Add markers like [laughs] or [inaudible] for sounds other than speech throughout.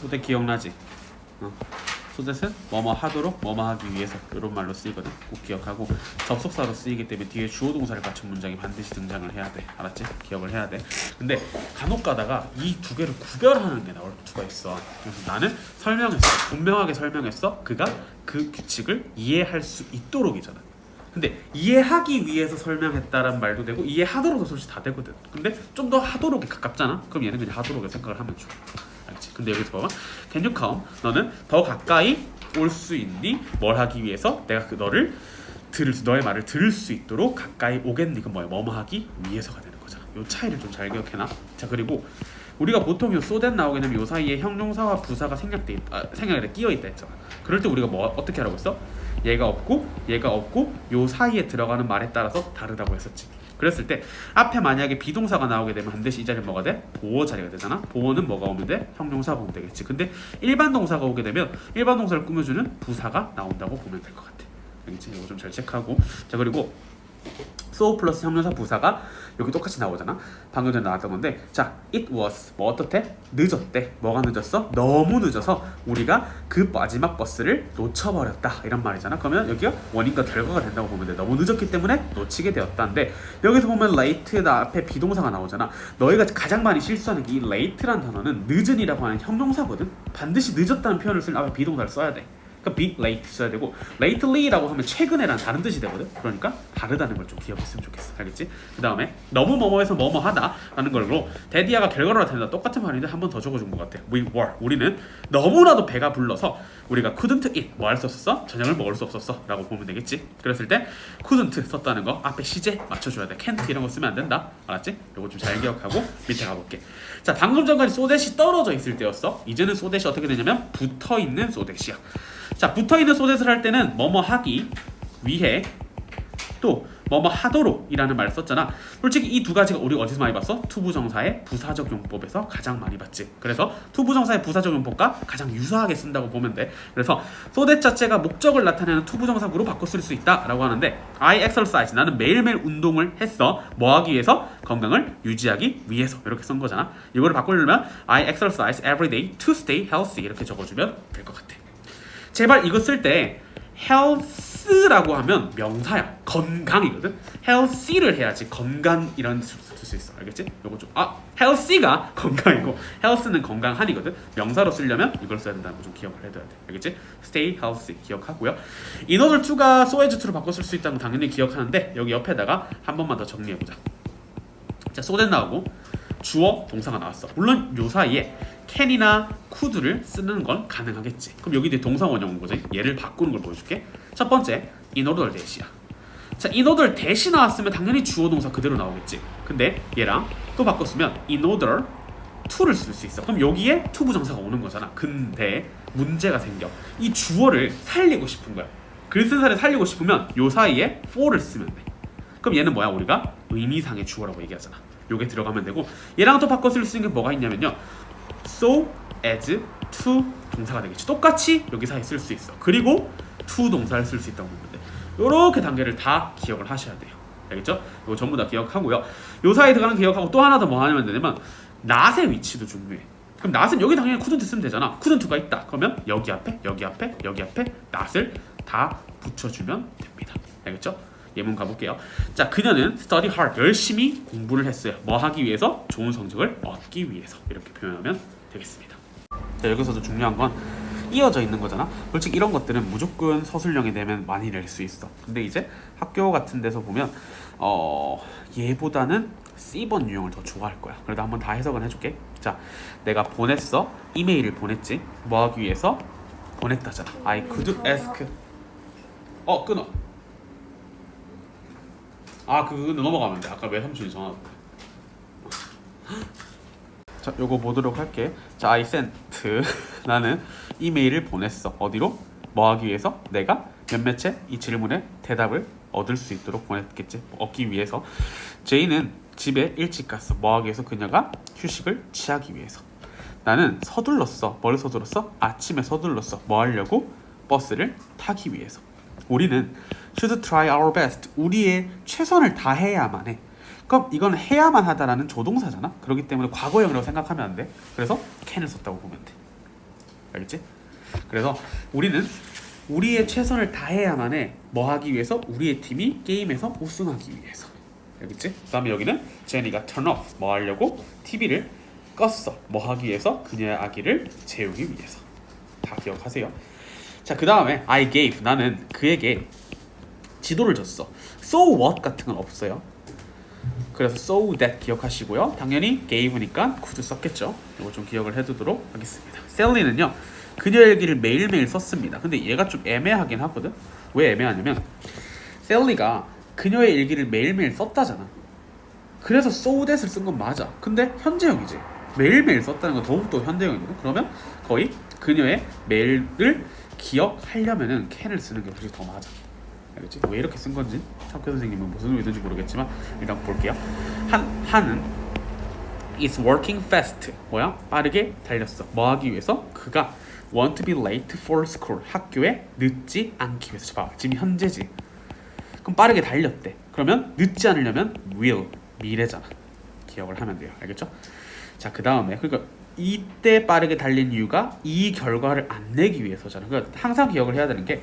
소대 기억나지? 어. 소댓은 뭐뭐 하도록 뭐뭐 하기 위해서 이런 말로 쓰이거든. 꼭 기억하고 접속사로 쓰이기 때문에 뒤에 주어 동사를 갖춘 문장이 반드시 등장을 해야 돼. 알았지? 기억을 해야 돼. 근데 간혹 가다가 이 두 개를 구별하는 게 나올 수가 있어. 그래서 나는 설명했어. 분명하게 설명했어. 그가 그 규칙을 이해할 수 있도록이잖아 근데 이해하기 위해서 설명했다란 말도 되고 이해하도록도 솔직히 다 되거든. 근데 좀 더 하도록에 가깝잖아? 그럼 얘는 그냥 하도록에 생각을 하면 좋아 알겠지? 근데 여기서 봐봐 Can you come? 너는 더 가까이 올 수 있니? 뭘 하기 위해서? 내가 그 너를 들을 수, 너의 말을 들을 수 있도록 가까이 오겠니? 그 뭐야? 뭐뭐 하기 위해서가 되는 거잖아. 요 차이를 좀 잘 기억해놔. 자 그리고 우리가 보통 요 소댄 나오게 되면 요 사이에 형용사와 부사가 생략돼 있, 아, 생략에 끼어 있다 했잖아. 그럴 때 우리가 뭐 어떻게 하라고 했어? 얘가 없고 얘가 없고 요 사이에 들어가는 말에 따라서 다르다고 했었지. 그랬을 때 앞에 만약에 비동사가 나오게 되면 반드시 이 자리는 뭐가 돼? 보어 자리가 되잖아. 보어는 뭐가 오면 돼? 형용사 보면 되겠지. 근데 일반 동사가 오게 되면 일반 동사를 꾸며주는 부사가 나온다고 보면 될 것 같아. 알겠지? 이거 좀 잘 체크하고. 자 그리고 so 플러스 형용사 부사가 여기 똑같이 나오잖아. 방금 전에 나왔던 건데, 자, it was 뭐 어떻대? 늦었대. 뭐가 늦었어? 너무 늦어서 우리가 그 마지막 버스를 놓쳐버렸다 이런 말이잖아. 그러면 여기가 원인과 결과가 된다고 보면 돼. 너무 늦었기 때문에 놓치게 되었다인데 여기서 보면 late다 앞에 비동사가 나오잖아. 너희가 가장 많이 실수하는 게 이 late란 단어는 늦은이라고 하는 형용사거든. 반드시 늦었다는 표현을 쓸 앞에 비동사를 써야 돼. 그러니까 be late 써야 되고 lately라고 하면 최근에란 다른 뜻이 되거든. 그러니까 다르다는 걸 좀 기억했으면 좋겠어. 알겠지? 그 다음에 너무 뭐뭐해서 뭐뭐하다라는 걸로 데디아가 결과로 나타낸다 똑같은 말인데 한 번 더 적어준 것 같아. We were 우리는 너무나도 배가 불러서 우리가 couldn't eat 뭐 할 수 없었어? 저녁을 먹을 수 없었어라고 보면 되겠지. 그랬을 때 couldn't 썼다는 거 앞에 시제 맞춰줘야 돼. can't 이런 거 쓰면 안 된다. 알았지? 요거 좀 잘 기억하고 밑에 가볼게. 자 방금 전까지 소댓이 떨어져 있을 때였어. 이제는 소댓이 어떻게 되냐면 붙어 있는 소댓이야. 자 붙어 있는 소댓을 할 때는 뭐뭐 하기 위해 또 뭐뭐 하도록이라는 말을 썼잖아. 솔직히 이 두 가지가 우리 어디서 많이 봤어? 투부정사의 부사적 용법에서 가장 많이 봤지. 그래서 투부정사의 부사적 용법과 가장 유사하게 쓴다고 보면 돼. 그래서 소대 자체가 목적을 나타내는 투부정사구로 바꿔 쓸 수 있다라고 하는데 I exercise 나는 매일매일 운동을 했어. 뭐 하기 위해서? 건강을 유지하기 위해서 이렇게 쓴 거잖아. 이거를 바꾸려면 I exercise every day to stay healthy 이렇게 적어주면 될 것 같아. 제발 이거 쓸 때 health라고 하면 명사야. 건강이거든. healthy를 해야지 건강이라는 쓸수 있어. 알겠지? 요거 좀 아 healthy가 [laughs] 건강이고 health는 건강한이거든. 명사로 쓰려면 이걸 써야 된다는 거 좀 기억을 해 둬야 돼. 알겠지? stay healthy 기억하고요. in order to가 so as to로 바꿔 쓸 수 있다는 거 당연히 기억하는데 여기 옆에다가 한 번만 더 정리해 보자. 자 so that 나오고 주어 동사가 나왔어. 물론 요 사이에 can이나 could를 쓰는 건 가능하겠지. 그럼 여기 이제 동사 원형 온 거지? 얘를 바꾸는 걸 보여줄게. 첫 번째 in order 대시야. 자 in order 대시 나왔으면 당연히 주어 동사 그대로 나오겠지. 근데 얘랑 또 바꿨으면 in order to를 쓸 수 있어. 그럼 여기에 to 부정사가 오는 거잖아. 근데 문제가 생겨. 이 주어를 살리고 싶은 거야. 글쓴 사를 살리고 싶으면 요 사이에 for를 쓰면 돼 그럼 얘는 뭐야? 우리가 의미상의 주어라고 얘기하잖아. 요게 들어가면 되고 얘랑 또 바꿔 쓸 수 있는 게 뭐가 있냐면요. So as to 동사가 되겠지. 똑같이 여기 사이에 쓸수 있어. 그리고 to 동사를 쓸 수 있다고 보면 돼. 요렇게 단계를 다 기억을 하셔야 돼요. 알겠죠? 이거 전부 다 기억하고요. 요 사이에 들어가는 기억하고 또 하나 더 뭐 하냐면 되냐면 not의 위치도 중요해. 그럼 not은 여기 당연히 couldn't 쓰면 되잖아. couldn't가 있다. 그러면 여기 앞에 여기 앞에 여기 앞에 not을 다 붙여주면 됩니다. 알겠죠? 예문 가볼게요. 자, 그녀는 study hard 열심히 공부를 했어요. 뭐 하기 위해서? 좋은 성적을 얻기 위해서 이렇게 표현하면 되겠습니다. 자, 여기서도 중요한 건 이어져 있는 거잖아. 솔직히 이런 것들은 무조건 서술형이 되면 많이 낼 수 있어. 근데 이제 학교 같은 데서 보면 어 얘보다는 C번 유형을 더 좋아할 거야. 그래도 한번 다 해석은 해줄게. 자, 내가 보냈어. 이메일을 보냈지. 뭐 하기 위해서? 보냈다잖아. I could ask. 어 끊어. 아 그거 넘어가면 돼. 아까 외삼촌이 전화 왔대. [gasps] 자, 요거 보도록 할게. 자, I sent [laughs] 나는 이메일을 보냈어. 어디로? 뭐 하기 위해서? 내가 몇몇째 이 질문에 대답을 얻을 수 있도록 보냈겠지. 얻기 위해서. 제이는 집에 일찍 갔어. 뭐 하기 위해서? 그녀가 휴식을 취하기 위해서. 나는 서둘렀어. 뭘 서둘렀어? 아침에 서둘렀어. 뭐 하려고? 버스를 타기 위해서. 우리는 should try our best. 우리의 최선을 다해야만 해. 그럼 이건 해야만 하다라는 조동사잖아. 그렇기 때문에 과거형이라고 생각하면 안 돼. 그래서 can을 썼다고 보면 돼. 알겠지? 그래서 우리는 우리의 최선을 다해야만 해. 뭐 하기 위해서? 우리의 팀이 게임에서 우승하기 위해서. 알겠지? 그 다음에 여기는 제니가 turn off 뭐 하려고? TV를 껐어. 뭐 하기 위해서? 그녀의 아기를 재우기 위해서. 다 기억하세요. 자, 그 다음에 I gave 나는 그에게 지도를 줬어. So what 같은 건 없어요. 그래서 so that 기억하시고요. 당연히 gave니까 could 썼겠죠. 이거 좀 기억을 해두도록 하겠습니다. 셀리는요. 그녀의 일기를 매일매일 썼습니다. 근데 얘가 좀 애매하긴 하거든. 왜 애매하냐면 셀리가 그녀의 일기를 매일매일 썼다잖아. 그래서 so that을 쓴 건 맞아. 근데 현재형이지. 매일매일 썼다는 건 더욱더 현재형이거든. 그러면 거의 그녀의 메일을 기억하려면은 can을 쓰는 게 훨씬 더 맞아. 알겠지? 왜 이렇게 쓴 건지 학교 선생님은 무슨 의도인지 모르겠지만 일단 볼게요. 한 한은 is working fast. 뭐야? 빠르게 달렸어. 뭐 하기 위해서? 그가 want to be late for school. 학교에 늦지 않기 위해서. 봐. 지금 현재지. 그럼 빠르게 달렸대. 그러면 늦지 않으려면 will 미래잖아. 기억을 하면 돼요. 알겠죠? 자, 그 다음에 그러니까 이때 빠르게 달린 이유가 이 결과를 안 내기 위해서잖아. 그러니까 항상 기억을 해야 되는 게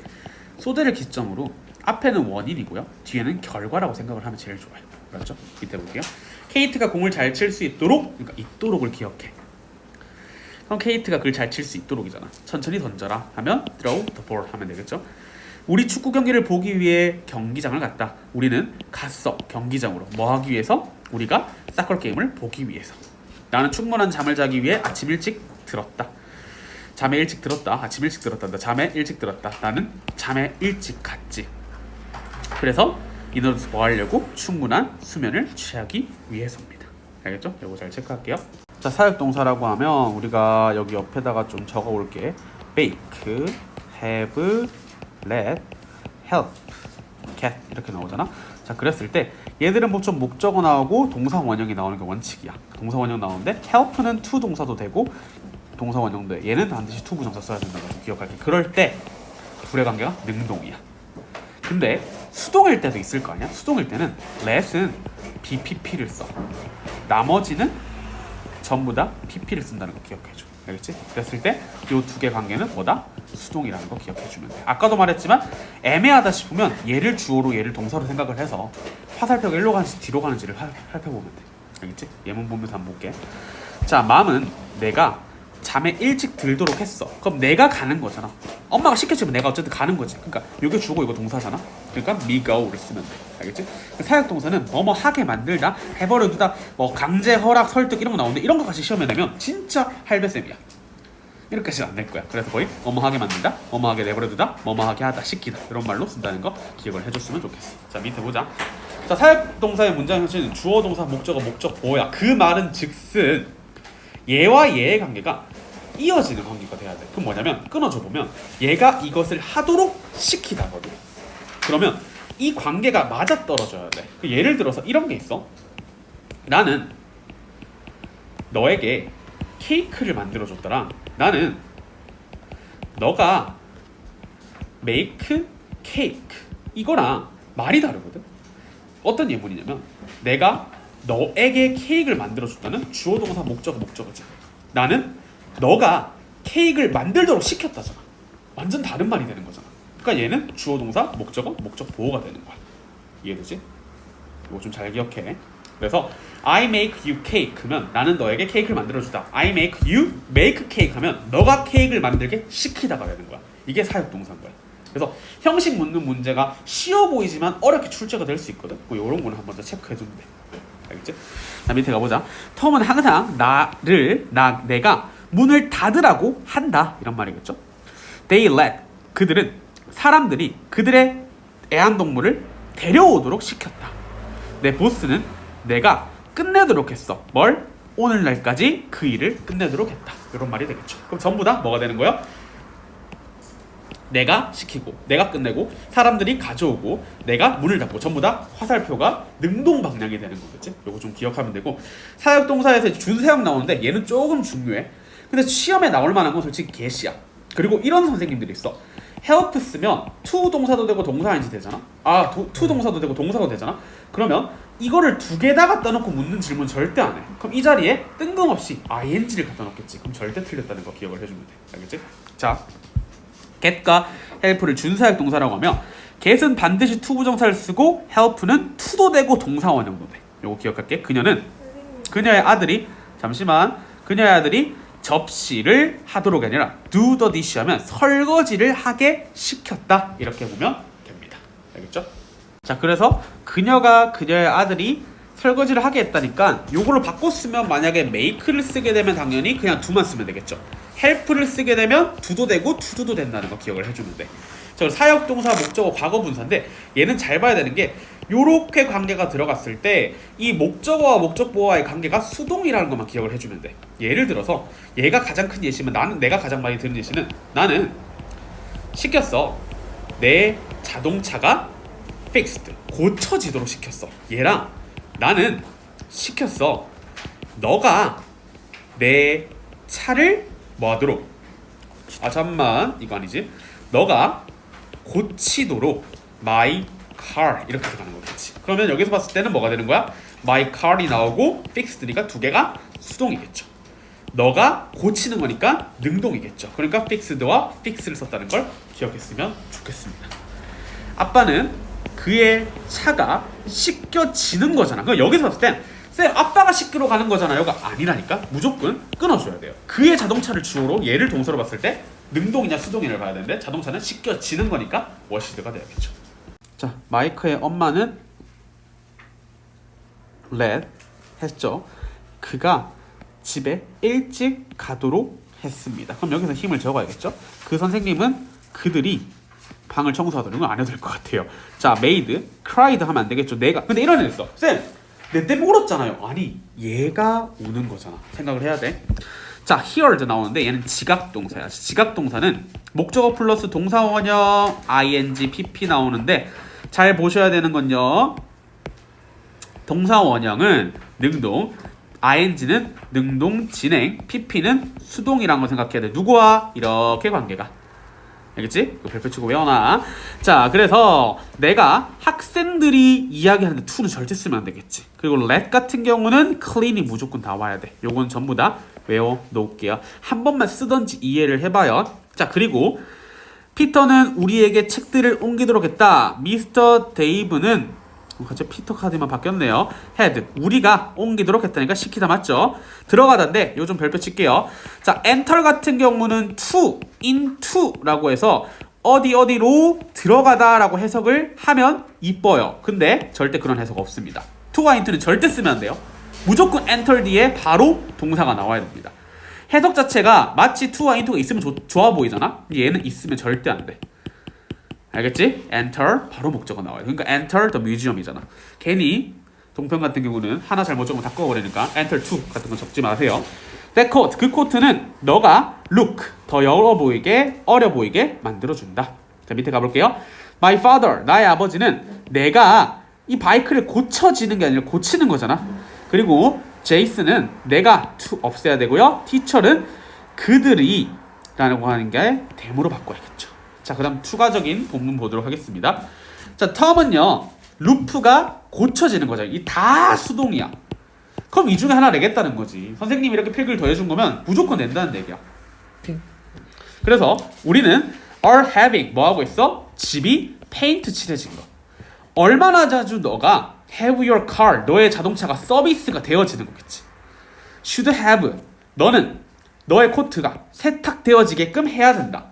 소대를 기점으로 앞에는 원인이고요. 뒤에는 결과라고 생각을 하면 제일 좋아요. 그렇죠? 밑에 볼게요. 케이트가 공을 잘 칠 수 있도록 그러니까 있도록을 기억해. 그럼 케이트가 그걸 잘 칠 수 있도록이잖아. 천천히 던져라 하면 throw the ball 하면 되겠죠. 우리 축구 경기를 보기 위해 경기장을 갔다. 우리는 갔어 경기장으로. 뭐 하기 위해서? 우리가 사커 게임을 보기 위해서. 나는 충분한 잠을 자기 위해 아침 일찍 들었다. 잠에 일찍 들었다. 아침 일찍 들었다. 나 잠에 일찍 들었다. 나는 잠에 일찍 갔지. 그래서 이너를 뭐 하려고 충분한 수면을 취하기 위해서입니다. 알겠죠? 이거 잘 체크할게요. 자, 사역 동사라고 하면 우리가 여기 옆에다가 좀 적어 올게. bake, have, let, help, get 이렇게 나오잖아. 자, 그랬을 때 얘들은 보통 목적어 나오고 동사 원형이 나오는 게 원칙이야. 동사 원형 나오는데 help는 to 동사도 되고 동사 원형도 돼. 얘는 반드시 to 부정사 써야 된다고 기억할게. 그럴 때 둘의 관계가 능동이야. 근데 수동일 때도 있을 거 아니야? 수동일 때는 let은 BPP를 써. 나머지는 전부 다 PP를 쓴다는 거 기억해줘. 알겠지? 그랬을 때 이 두 개 관계는 뭐다? 수동이라는 거 기억해주면 돼. 아까도 말했지만 애매하다 싶으면 얘를 주어로 얘를 동사로 생각을 해서 화살표가 일로 가는지 뒤로 가는지를 살- 살펴보면 돼. 알겠지? 예문 보면서 한번 볼게. 자, 마음은 내가 잠에 일찍 들도록 했어. 그럼 내가 가는 거잖아. 엄마가 시켜주면 내가 어쨌든 가는 거지. 그러니까 이게 주고 이거 동사잖아. 그러니까 me go를 쓰면 돼. 알겠지? 그 사역 동사는 뭐뭐 하게 만들다, 해버려 두다, 뭐 강제 허락, 설득 이런 거 나오는데 이런 거까지 시험에 내면 진짜 할배쌤이야. 이렇게까지는 안낼 거야. 그래서 거의 뭐뭐 하게 만든다, 뭐뭐 하게 내버려 두다, 뭐뭐 하게 하다, 시키다 이런 말로 쓴다는 거 기억을 해줬으면 좋겠어. 자 밑에 보자. 자 사역 동사의 문장 형식은 주어 동사 목적어 목적 보호야. 그 말은 즉슨 얘와 얘의 관계가 이어지는 관계가 돼야 돼. 그럼 뭐냐면 끊어줘 보면 얘가 이것을 하도록 시키다거든. 그러면 이 관계가 맞아 떨어져야 돼. 그 예를 들어서 이런 게 있어. 나는 너에게 케이크를 만들어 줬더라. 나는 너가 make cake 이거랑 말이 다르거든. 어떤 예문이냐면 내가 너에게 케이크를 만들어 줬다는 주어 동사 목적어 목적어지. 나는 너가 케이크를 만들도록 시켰다잖아. 완전 다른 말이 되는 거잖아. 그러니까 얘는 주어 동사 목적어 목적 보호가 되는 거야. 이해되지? 이거 좀 잘 기억해. 그래서 I make you cake면 나는 너에게 케이크를 만들어 주다. I make you make cake 하면 너가 케이크를 만들게 시키다가 되는 거야. 이게 사역 동사인 거야. 그래서 형식 묻는 문제가 쉬워 보이지만 어렵게 출제가 될 수 있거든. 뭐 이런 거는 한번 더 체크해 주면 돼. 알겠지? 자 밑에 가보자. 톰은 항상 나를 나 내가 문을 닫으라고 한다 이런 말이겠죠. They let 그들은 사람들이 그들의 애완동물을 데려오도록 시켰다. 내 보스는 내가 끝내도록 했어. 뭘? 오늘날까지 그 일을 끝내도록 했다. 이런 말이 되겠죠. 그럼 전부 다 뭐가 되는 거야? 내가 시키고 내가 끝내고 사람들이 가져오고 내가 문을 닫고 전부 다 화살표가 능동 방향이 되는 거겠지. 요거 좀 기억하면 되고 사역 동사에서 준사역 나오는데 얘는 조금 중요해. 근데 시험에 나올 만한 건 솔직히 개시야. 그리고 이런 선생님들이 있어. help 쓰면 to 동사도 되고 동사인지 되잖아. 아, 도, to 동사도 되고 동사도 되잖아. 그러면 이거를 두 개 다 갖다 놓고 묻는 질문 절대 안 해. 그럼 이 자리에 뜬금없이 ing를 갖다 놓겠지. 그럼 절대 틀렸다는 거 기억을 해주면 돼. 알겠지? 자, get과 help를 준사역 동사라고 하면 get은 반드시 to 부정사를 쓰고 help는 to도 되고 동사 원형도 돼. 요거 기억할게. 그녀는 그녀의 아들이 잠시만 그녀의 아들이 접시를 하도록이 아니라 do the dish 하면 설거지를 하게 시켰다. 이렇게 보면 됩니다. 알겠죠? 자 그래서 그녀가 그녀의 아들이 설거지를 하게 했다니까 요걸로 바꿔 쓰면 만약에 make를 쓰게 되면 당연히 그냥 do만 쓰면 되겠죠. help를 쓰게 되면 do도 되고 to도 된다는 거 기억을 해주면 돼 자, 사역 동사 목적어 과거 분사인데 얘는 잘 봐야 되는 게 요렇게 관계가 들어갔을 때 이 목적어와 목적보어와의 관계가 수동이라는 것만 기억을 해주면 돼. 예를 들어서 얘가 가장 큰 예시면 나는 내가 가장 많이 듣는 예시는 나는 시켰어. 내 자동차가 fixed 고쳐지도록 시켰어. 얘랑 나는 시켰어. 너가 내 차를 뭐하도록 아 잠만 이거 아니지? 너가 고치도록 my car 이렇게 들어가는 거겠지. 그러면 여기서 봤을 때는 뭐가 되는 거야? my car이 나오고 fixed니까 두 개가 수동이겠죠. 너가 고치는 거니까 능동이겠죠. 그러니까 fixed와 fix를 썼다는 걸 기억했으면 좋겠습니다. 아빠는 그의 차가 씻겨지는 거잖아. 그럼 여기서 봤을 땐 쌤, 아빠가 씻기러 가는 거잖아요가 아니라니까 무조건 끊어줘야 돼요. 그의 자동차를 주어로 얘를 동사로 봤을 때 능동이냐 수동이냐를 봐야 되는데 자동차는 씻겨지는 거니까 워시드가 돼야겠죠. 자, 마이크의 엄마는 let 했죠. 그가 집에 일찍 가도록 했습니다. 그럼 여기서 힘을 적어야겠죠. 그 선생님은 그들이 방을 청소하도록 안 해도 될 것 같아요. 자, made, cried 하면 안 되겠죠. 내가 근데 이런 애 있어. 쌤, 내 때문에 울었잖아요. 아니, 얘가 우는 거잖아. 생각을 해야 돼. 자, heard 나오는데 얘는 지각 동사야. 지각 동사는 목적어 플러스 동사 원형 ing, pp 나오는데 잘 보셔야 되는 건요. 동사 원형은 능동, ing는 능동 진행, pp는 수동이란 걸 생각해야 돼. 누구와 이렇게 관계가. 알겠지? 그 별표 치고 외워놔. 자, 그래서 내가 학생들이 이야기하는데 to는 절대 쓰면 안 되겠지. 그리고 let 같은 경우는 clean이 무조건 다 와야 돼. 요건 전부 다 외워 놓을게요. 한 번만 쓰던지 이해를 해봐요. 자, 그리고 피터는 우리에게 책들을 옮기도록 했다. 미스터 데이브는 갑자기 피터 카드만 바뀌었네요. 헤드 우리가 옮기도록 했다니까 시키다 맞죠? 들어가던데 요즘 별표 칠게요. 자, enter 같은 경우는 to, into라고 해서 어디 어디로 들어가다라고 해석을 하면 이뻐요. 근데 절대 그런 해석 없습니다. to와 into는 절대 쓰면 안 돼요. 무조건 enter 뒤에 바로 동사가 나와야 됩니다. 해석 자체가 마치 to와 into가 있으면 좋, 좋아 보이잖아. 얘는 있으면 절대 안 돼. 알겠지? enter 바로 목적어 나와요. 그러니까 enter the museum이잖아. 괜히 동편 같은 경우는 하나 잘못 적으면 다 꺼버리니까 enter to 같은 거 적지 마세요. that coat 그 코트는 너가 look 더 열어 보이게 어려 보이게 만들어 준다. 자 밑에 가볼게요. My father 나의 아버지는 내가 이 바이크를 고쳐지는 게 아니라 고치는 거잖아. 그리고 제이슨은 내가 to 없애야 되고요. teacher는 그들이 라고 하는 게 대모로 바꿔야겠죠. 자, 그 다음 추가적인 본문 보도록 하겠습니다. 자, 텀은요. 루프가 고쳐지는 거죠. 이 다 수동이야. 그럼 이 중에 하나 내겠다는 거지. 선생님이 이렇게 필기를 더해준 거면 무조건 낸다는 얘기야. 그래서 우리는 are having 뭐 하고 있어? 집이 페인트 칠해진 거. 얼마나 자주 너가 have your car 너의 자동차가 서비스가 되어지는 거겠지. should have 너는 너의 코트가 세탁되어지게끔 해야 된다.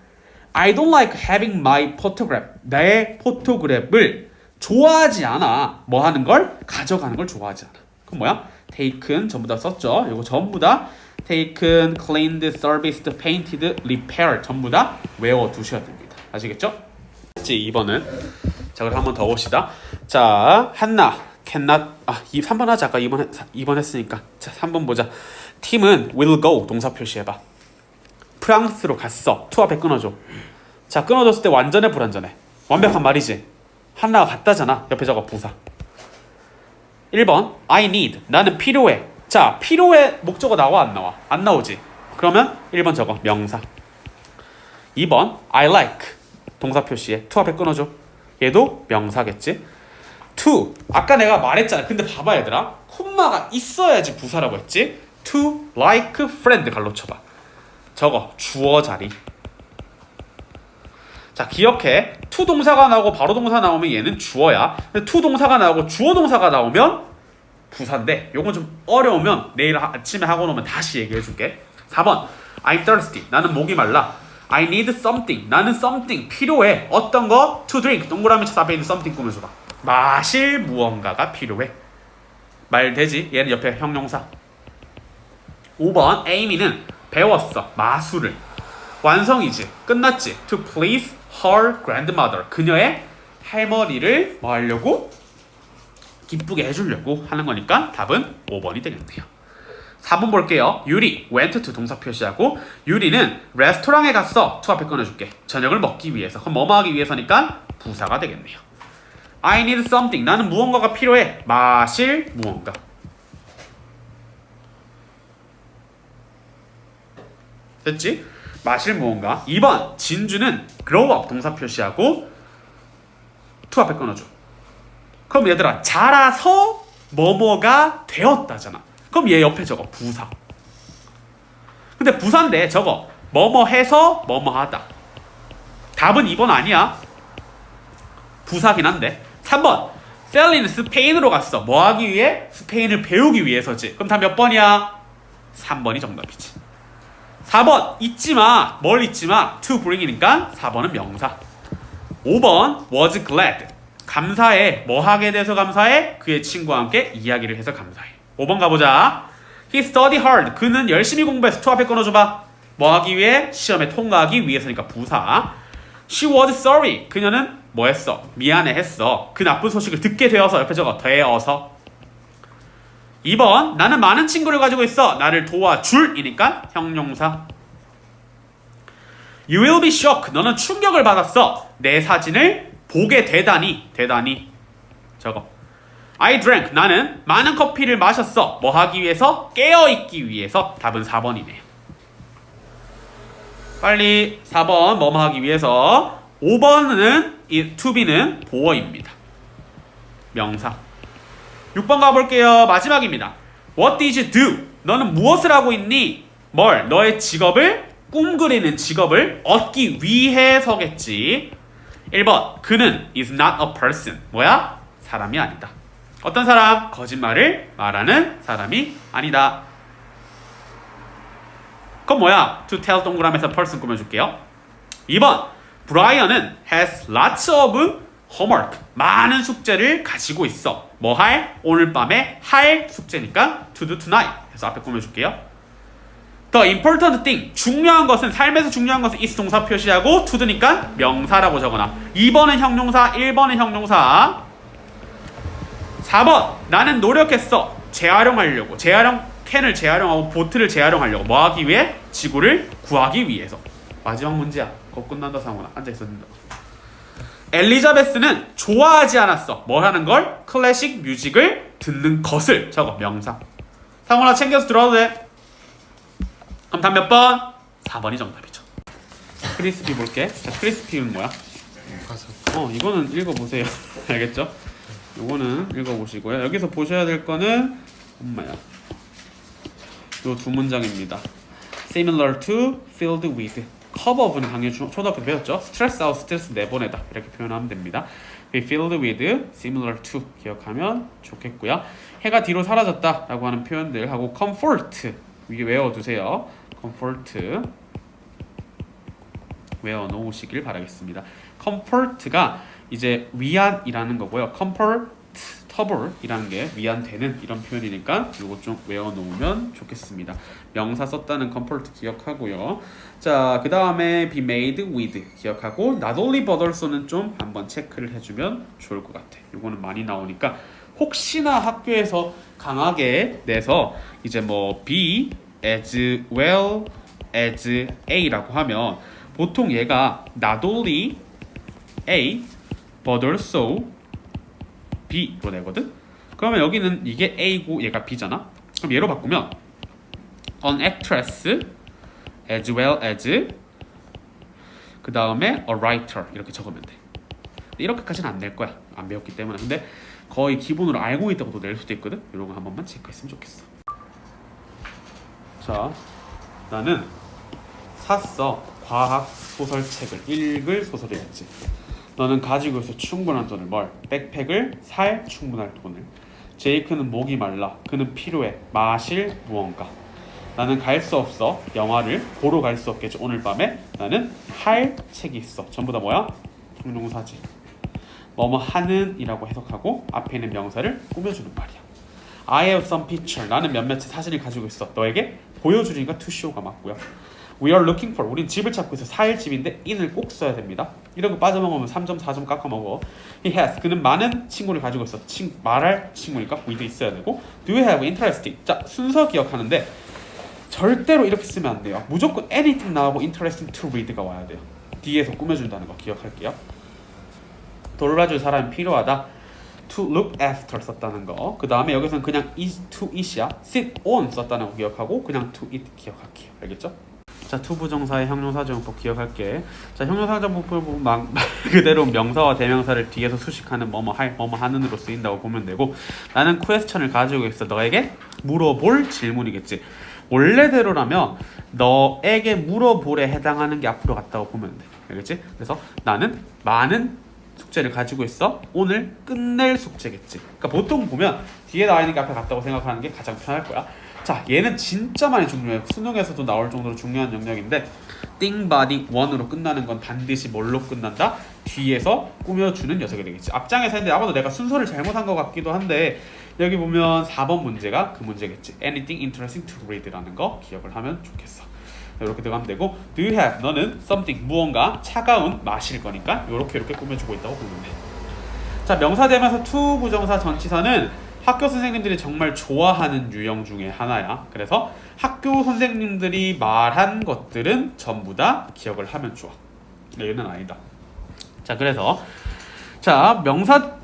I don't like having my photograph. 내 포토그래프를 좋아하지 않아. 뭐 하는 걸? 가져가는 걸 좋아하지 않아. 그럼 뭐야? taken 전부 다 썼죠. 이거 전부 다 taken, cleaned, serviced, painted, repair 전부 다 외워 두셔야 됩니다. 아시겠죠? 2번은 자, 그럼 한번 더 봅시다. 자, 한나 cannot 아, 이 3번 하자. 아까 2번 했, 2번 했으니까. 자, 3번 보자. 팀은 will go 동사 표시해 봐. 프랑스로 갔어. 투 앞에 끊어줘. 자, 끊어줬을 때 완전해, 불완전해? 완벽한 말이지. 한나가 갔다잖아. 옆에 적어 부사. 1번, I need. 나는 필요해. 자, 필요해 목적어 나와, 안 나와? 안 나오지. 그러면 1번 적어. 명사. 2번, I like. 동사 표시에 투 앞에 끊어줘. 얘도 명사겠지. To 아까 내가 말했잖아. 근데 봐봐 얘들아. 콤마가 있어야지 부사라고 했지. to like friend 갈로 쳐봐. 저거 주어 자리. 자 기억해. to 동사가 나오고 바로 동사 나오면 얘는 주어야. 근데 to 동사가 나오고 주어 동사가 나오면 부사인데 요건 좀 어려우면 내일 아- 아침에 하고 오면 다시 얘기해 줄게. 4번 I'm thirsty. 나는 목이 말라. I need something. 나는 something 필요해. 어떤 거? To drink. 동그라미 쳐서 앞에 있는 something 꾸며줘봐. 마실 무언가가 필요해. 말 되지? 얘는 옆에 형용사. 5번 에이미는 배웠어. 마술을. 완성이지. 끝났지. To please her grandmother. 그녀의 할머니를 뭐 하려고? 기쁘게 해주려고 하는 거니까 답은 5번이 되겠네요. 4번 볼게요. 유리 went to 동사 표시하고 유리는 레스토랑에 갔어. to 앞에 끊어줄게. 저녁을 먹기 위해서. 그럼 뭐뭐 하기 위해서니까 부사가 되겠네요. I need something. 나는 무언가가 필요해. 마실 무언가. 됐지? 마실 무언가. 2번 진주는 grow up 동사 표시하고 to 앞에 끊어줘. 그럼 얘들아 자라서 뭐뭐가 되었다잖아. 그럼 얘 옆에 저거 부사. 근데 부사인데 저거 뭐뭐 해서 뭐뭐 하다. 답은 2번 아니야. 부사긴 한데. 3번. 셀리는 스페인으로 갔어. 뭐 하기 위해? 스페인을 배우기 위해서지. 그럼 답몇 번이야? 3번이 정답이지. 4번 잊지 마. 뭘 잊지 마. to bring이니까 4번은 명사. 5번 was glad. 감사해. 뭐 하게 돼서 감사해? 그의 친구와 함께 이야기를 해서 감사해. 5번 가보자. He studied hard. 그는 열심히 공부해서 to 앞에 끊어줘봐. 뭐 하기 위해? 시험에 통과하기 위해서니까 부사. She was sorry. 그녀는 뭐 했어? 미안해 했어. 그 나쁜 소식을 듣게 되어서 옆에 적어 되어서. 2번 나는 많은 친구를 가지고 있어. 나를 도와줄이니까 형용사. You will be shocked. 너는 충격을 받았어. 내 사진을 보게 되다니. 되다니. 저거. I drank. 나는 많은 커피를 마셨어. 뭐 하기 위해서? 깨어 있기 위해서. 답은 4번이네요. 빨리 4번 뭐뭐 하기 위해서. 5번은 이 to be는 보어입니다. 명사. 6번 가볼게요. 마지막입니다. What did you do? 너는 무엇을 하고 있니? 뭘? 너의 직업을 꿈그리는 직업을 얻기 위해서겠지. 1번. 그는 is not a person. 뭐야? 사람이 아니다. 어떤 사람? 거짓말을 말하는 사람이 아니다. 그건 뭐야? To tell 동그라미에서 person 꾸며줄게요. 2번. 브라이언은 has lots of homework. 많은 숙제를 가지고 있어. 뭐 할? 오늘 밤에 할 숙제니까 to do tonight. 해서 앞에 꾸며줄게요. The important thing. 중요한 것은 삶에서 중요한 것은 is 동사 표시하고 to do니까 명사라고 적어놔. 2번은 형용사, 1번은 형용사. 4번. 나는 노력했어. 재활용하려고. 재활용 캔을 재활용하고 보트를 재활용하려고. 뭐 하기 위해? 지구를 구하기 위해서. 마지막 문제야. 거 끝난다 상훈아. 앉아 있었는데. 엘리자베스는 좋아하지 않았어. 뭘 하는 걸? 클래식 뮤직을 듣는 것을 적어 명사. 상훈아 챙겨서 들어와도 돼. 그럼 답 몇 번? 4번이 정답이죠. 크리스피 볼게. 자, 크리스피는 뭐야? 어, 이거는 읽어보세요. [laughs] 알겠죠? 요거는 읽어보시고요. 여기서 보셔야 될 거는 엄마야. 요 두 문장입니다. Similar to, filled with. of는 당연히 초- 초등학교 때 배웠죠. stress out, 스트레스 내보내다 이렇게 표현하면 됩니다. be filled with, similar to 기억하면 좋겠고요. 해가 뒤로 사라졌다 라고 하는 표현들 하고 comfort 위에 외워두세요. comfort 외워놓으시길 바라겠습니다. comfort가 이제 위안이라는 거고요. Comfortable이라는 게 위안되는 이런 표현이니까 이거 좀 외워놓으면 좋겠습니다. 명사 썼다는 comfort 기억하고요. 자, 그 다음에 be made with 기억하고 not only but also는 좀 한번 체크를 해주면 좋을 것 같아. 이거는 많이 나오니까 혹시나 학교에서 강하게 내서 이제 뭐 be as well as A라고 하면 보통 얘가 not only A but also B로 내거든. 그러면 여기는 이게 A고 얘가 B잖아. 그럼 얘로 바꾸면 an actress as well as 그 다음에 a writer 이렇게 적으면 돼. 이렇게까지는 안 될 거야. 안 배웠기 때문에. 근데 거의 기본으로 알고 있다고도 낼 수도 있거든. 이런 거 한 번만 체크했으면 좋겠어. 자, 나는 샀어 과학 소설책을 읽을 소설이었지. 너는 가지고 있어 충분한 돈을 뭘? 백팩을 살 충분할 돈을. 제이크는 목이 말라. 그는 필요해. 마실 무언가. 나는 갈 수 없어. 영화를 보러 갈 수 없겠지. 오늘 밤에 나는 할 책이 있어. 전부 다 뭐야? 형용사지. 뭐뭐 하는이라고 해석하고 앞에 있는 명사를 꾸며주는 말이야. I have some picture. 나는 몇몇의 사진을 가지고 있어. 너에게 보여주니까 show가 맞고요 We are looking for 우린 집을 찾고 있어 4일 집인데 in을 꼭 써야 됩니다 이런 거 빠져먹으면 3점 4점 깎아 먹어 He has 그는 많은 친구를 가지고 있어 친, 말할 친구니까 with 있어야 되고 Do you have interesting 자 순서 기억하는데 절대로 이렇게 쓰면 안 돼요. 무조건 anything 나오고 interesting to read가 와야 돼요. 뒤에서 꾸며준다는 거 기억할게요. 돌봐줄 사람이 필요하다. to look after 썼다는 거. 그 다음에 여기서는 그냥 is to it이야. sit on 썼다는 거 기억하고 그냥 to it 기억할게요. 알겠죠? 자, to 부정사의 형용사 정법 기억할게. 자, 형용사 정법을 보면 막, 말 [laughs] 그대로 명사와 대명사를 뒤에서 수식하는 뭐뭐 할, 뭐뭐 하는으로 쓰인다고 보면 되고 나는 question을 가지고 있어. 너에게 물어볼 질문이겠지. 원래대로라면 너에게 물어볼에 해당하는 게 앞으로 갔다고 보면 돼. 알겠지? 그래서 나는 많은 숙제를 가지고 있어. 오늘 끝낼 숙제겠지. 그러니까 보통 보면 뒤에 나와 있는 게 앞에 갔다고 생각하는 게 가장 편할 거야. 자, 얘는 진짜 많이 중요해. 수능에서도 나올 정도로 중요한 영역인데 think body one으로 끝나는 건 반드시 뭘로 끝난다? 뒤에서 꾸며주는 녀석이 되겠지. 앞장에서 했는데 아마도 내가 순서를 잘못한 것 같기도 한데 여기 보면 4번 문제가 그 문제겠지. Anything interesting to read라는 거 기억을 하면 좋겠어. 이렇게 들어가면 되고 Do you have 너는 something 무언가 차가운 마실 거니까 이렇게 이렇게 꾸며주고 있다고 보면 돼. 자 명사 되면서 to 부정사 전치사는 학교 선생님들이 정말 좋아하는 유형 중에 하나야. 그래서 학교 선생님들이 말한 것들은 전부 다 기억을 하면 좋아. 얘는 아니다. 자 그래서 자 명사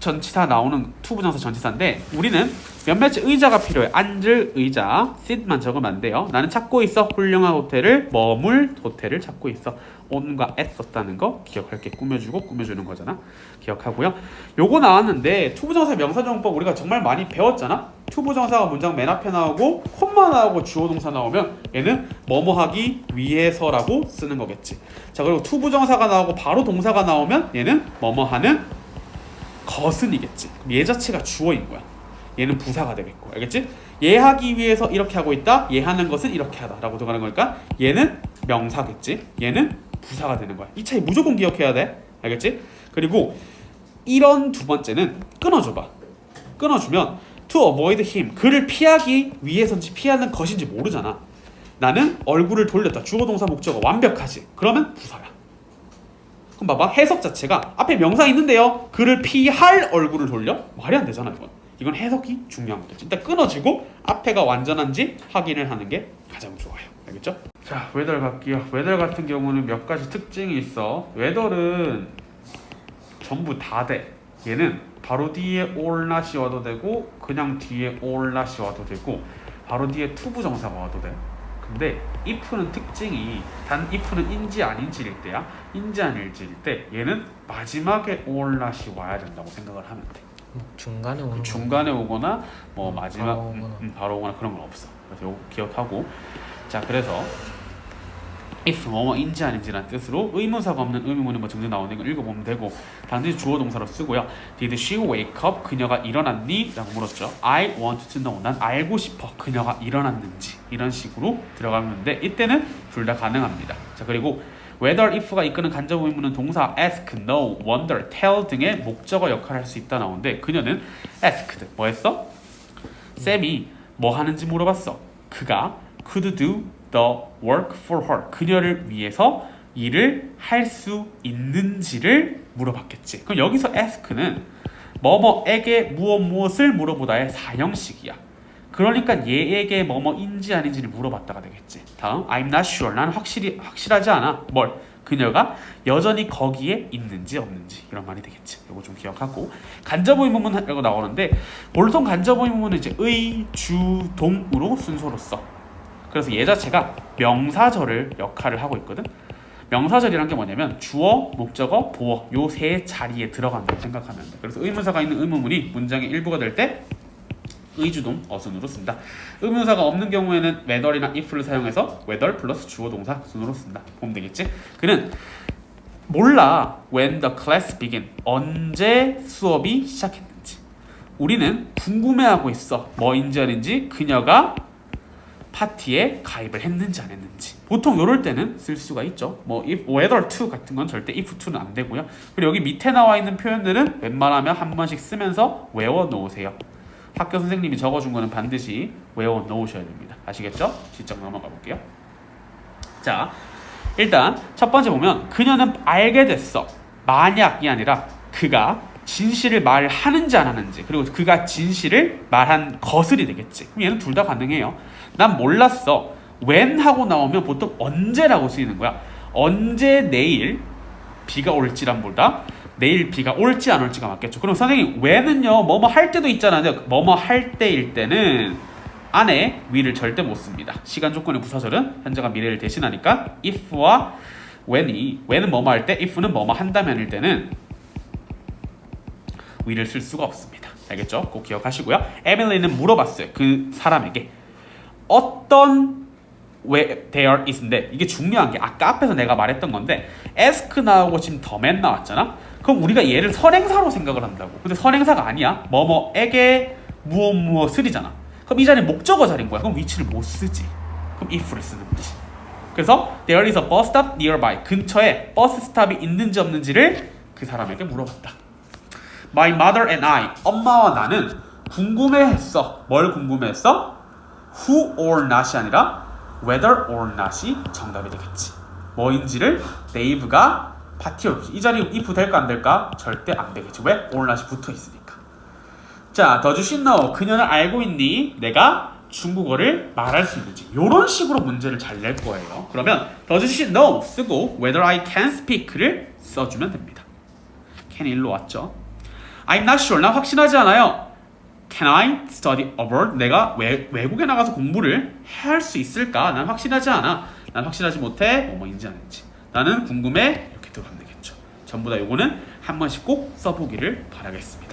전치사 나오는 투 부정사 전치사인데 우리는 몇몇 의자가 필요해. 앉을 의자 sit만 적으면 안 돼요. 나는 찾고 있어. 훌륭한 호텔을 머물 호텔을 찾고 있어. on과 at 썼다는 거 기억할게 꾸며주고 꾸며주는 거잖아. 기억하고요. 요거 나왔는데 투부정사 명사정법 우리가 정말 많이 배웠잖아. 투부정사가 문장 맨 앞에 나오고 콤마 나오고 주어 동사 나오면 얘는 뭐뭐 하기 위해서라고 쓰는 거겠지. 자 그리고 투부정사가 나오고 바로 동사가 나오면 얘는 뭐뭐 하는 것은이겠지. 그럼 얘 자체가 주어인 거야. 얘는 부사가 되겠고, 알겠지? 얘 하기 위해서 이렇게 하고 있다. 얘 하는 것은 이렇게 하다라고 들어가는 거니까 얘는 명사겠지. 얘는 부사가 되는 거야. 이 차이 무조건 기억해야 돼. 알겠지? 그리고 이런 두 번째는 끊어줘봐. 끊어주면 to avoid him 그를 피하기 위해서인지 피하는 것인지 모르잖아. 나는 얼굴을 돌렸다. 주어 동사 목적어 완벽하지. 그러면 부사야. 그럼 봐봐 해석 자체가 앞에 명사 있는데요. 그를 피할 얼굴을 돌려? 말이 안 되잖아 이건. 이건 해석이 중요한 거죠. 일단 끊어지고 앞에가 완전한지 확인을 하는 게 가장 좋아요. 알겠죠? 자 웨덜 갈게요. 웨덜 같은 경우는 몇 가지 특징이 있어. 웨덜은 전부 다 돼. 얘는 바로 뒤에 not이 와도 되고 그냥 뒤에 not이 와도 되고 바로 뒤에 투부 정사가 와도 돼 근데 if는 특징이 단 if는 인지 아닌지일 때야 인지 아닐지일 때 얘는 마지막에 not이 와야 된다고 생각을 하면 돼 중간에 오는 거. 중간에 오거나 뭐 음, 마지막 바로 음, 오거나. 음, 바로 오거나 그런 건 없어. 그래서 요거 기억하고 자 그래서 if 뭐뭐인지 아닌지라는 뜻으로 의문사가 없는 의문문이 뭐 정도 나오는 걸 읽어보면 되고 반드시 주어 동사로 쓰고요. Did she wake up? 그녀가 일어났니? 라고 물었죠. I want to know. 난 알고 싶어. 그녀가 일어났는지 이런 식으로 들어가면 돼. 이때는 둘 다 가능합니다. 자 그리고 whether if가 이끄는 간접 의문은 동사 ask, know, wonder, tell 등의 목적어 역할을 할 수 있다 나오는데 그녀는 asked 뭐 했어? 쌤이 뭐 하는지 물어봤어. 그가 could do the work for her. 그녀를 위해서 일을 할 수 있는지를 물어봤겠지. 그럼 여기서 ask는 뭐뭐에게 무엇 무엇을 물어보다의 사형식이야. 그러니까 얘에게 뭐뭐인지 아닌지를 물어봤다가 되겠지. 다음 I'm not sure. 난 확실히 확실하지 않아. 뭘? 그녀가 여전히 거기에 있는지 없는지 이런 말이 되겠지. 이거 좀 기억하고 간접 의문문이라고 나오는데 보통 간접 의문문은 이제 의, 주, 동으로 순서로 써. 그래서 얘 자체가 명사절을 역할을 하고 있거든. 명사절이란 게 뭐냐면 주어, 목적어, 보어 요 세 자리에 들어간다고 생각하면 돼. 그래서 의문사가 있는 의문문이 문장의 일부가 될 때 의주동 어순으로 쓴다. 의문사가 없는 경우에는 whether이나 if를 사용해서 whether 플러스 주어 동사 순으로 쓴다. 보면 되겠지? 그는 몰라 when the class begin 언제 수업이 시작했는지 우리는 궁금해하고 있어 뭐인지 아닌지 그녀가 파티에 가입을 했는지 안 했는지. 보통 이럴 때는 쓸 수가 있죠. 뭐 if whether to 같은 건 절대 if to는 안 되고요. 그리고 여기 밑에 나와 있는 표현들은 웬만하면 한 번씩 쓰면서 외워 놓으세요. 학교 선생님이 적어준 거는 반드시 외워 놓으셔야 됩니다. 아시겠죠? 직접 넘어가 볼게요. 자 일단 첫 번째 보면 그녀는 알게 됐어. 만약이 아니라 그가 진실을 말하는지 안 하는지 그리고 그가 진실을 말한 것을이 되겠지. 그럼 얘는 둘 다 가능해요. 난 몰랐어. when 하고 나오면 보통 언제라고 쓰이는 거야. 언제 내일 비가 올지란 보다 내일 비가 올지 안 올지가 맞겠죠. 그럼 선생님 when은요 뭐뭐 할 때도 있잖아요. 뭐뭐 할 때일 때는 안에 will을 절대 못 씁니다. 시간 조건의 부사절은 현재가 미래를 대신하니까 if와 when이 when은 뭐뭐 할 때, if는 뭐뭐 한다면일 때는 will을 쓸 수가 없습니다. 알겠죠? 꼭 기억하시고요. 에밀리는 물어봤어요. 그 사람에게 어떤 where there is인데 이게 중요한 게 아까 앞에서 내가 말했던 건데 ask 나오고 지금 더맨 나왔잖아. 그럼 우리가 얘를 선행사로 생각을 한다고. 근데 선행사가 아니야. 뭐뭐에게 무엇 무엇을이잖아. 그럼 이 자리는 목적어 자리인 거야. 그럼 위치를 못 쓰지. 그럼 if를 쓰는 거지. 그래서 there is a bus stop nearby. 근처에 버스 스탑이 있는지 없는지를 그 사람에게 물어봤다. My mother and I. 엄마와 나는 궁금해했어. 뭘 궁금해했어? Who or not이 아니라 whether or not이 정답이 되겠지. 뭐인지를 데이브가 파티에 올지. 이 자리 if 될까 안 될까? 절대 안 되겠지. 왜? or not이 붙어 있으니까. 자, 더 주신 너 그녀는 알고 있니? 내가 중국어를 말할 수 있는지 이런 식으로 문제를 잘 낼 거예요. 그러면 더 주신 no 쓰고 whether I can speak를 써주면 됩니다. can이 일로 왔죠. I'm not sure. 나 확신하지 않아요. Can I study abroad? 내가 외, 외국에 나가서 공부를 할 수 있을까? 난 확신하지 않아. 난 확신하지 못해. 뭐뭐인지 아닌지. 나는 궁금해. 이렇게 들어가면 되겠죠. 전부 다 요거는 한 번씩 꼭 써보기를 바라겠습니다.